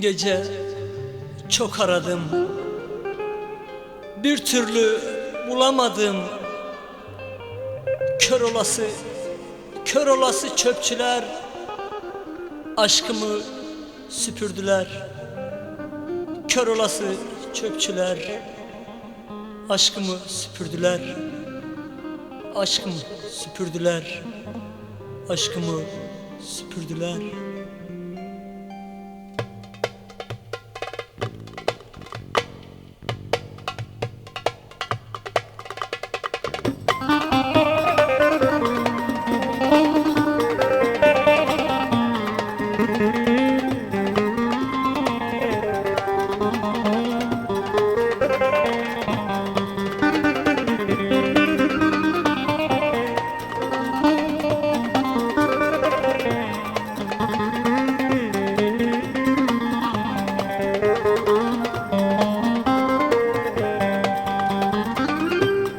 gece çok aradım. Bir türlü bulamadım. Kör olası, kör olası çöpçüler Aşkımı süpürdüler. Kör olası çöpçüler Aşkımı süpürdüler. Aşkımı süpürdüler Aşkımı süpürdüler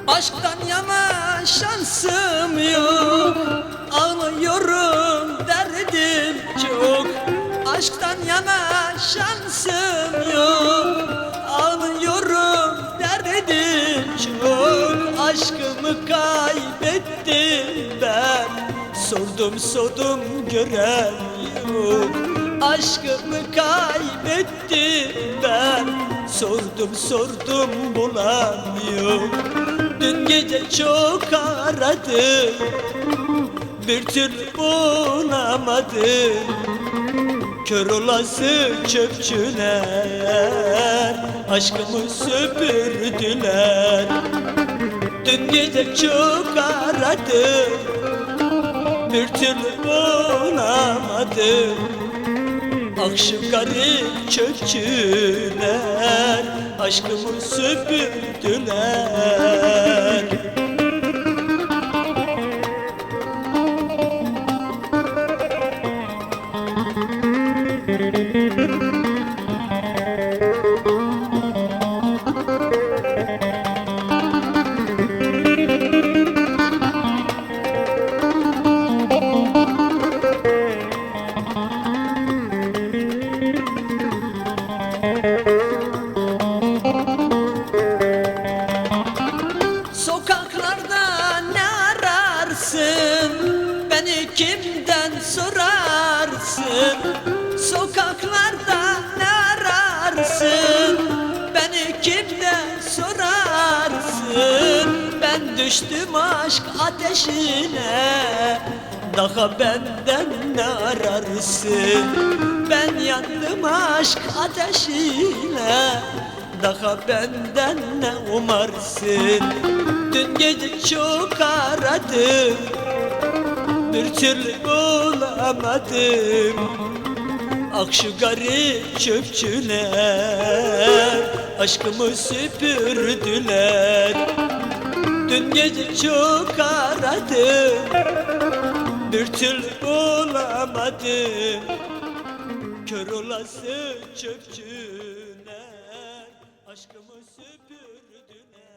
Aşktan yana şansım yok. Ağlıyorum derdim çok. Aşktan yana şansım Aşkımı kaybettim ben. Sordum sordum gören yok Aşkımı kaybettim ben. Sordum sordum bulan yok Dün gece çok aradım. Bir türlü bulamadım. Kör olası çöpçüler. Aşkımı süpürdüler Dün gece çok aradım Bir türlü bulamadım. Akşam garip çöpçüler Aşkımı süpürdüler kimden sorarsın? Sokaklarda ne ararsın? Beni kimden sorarsın? Ben düştüm aşk ateşine Daha benden ne ararsın? Ben yandım aşk ateşine daha benden ne umarsın? Dün gece çok aradım Bir türlü bulamadım. Ah şu garip çöpçüler Aşkımı süpürdüler. Dün gece çok aradım Bir türlü bulamadım. Kör olası çöpçüler Aşkımı süpürdüler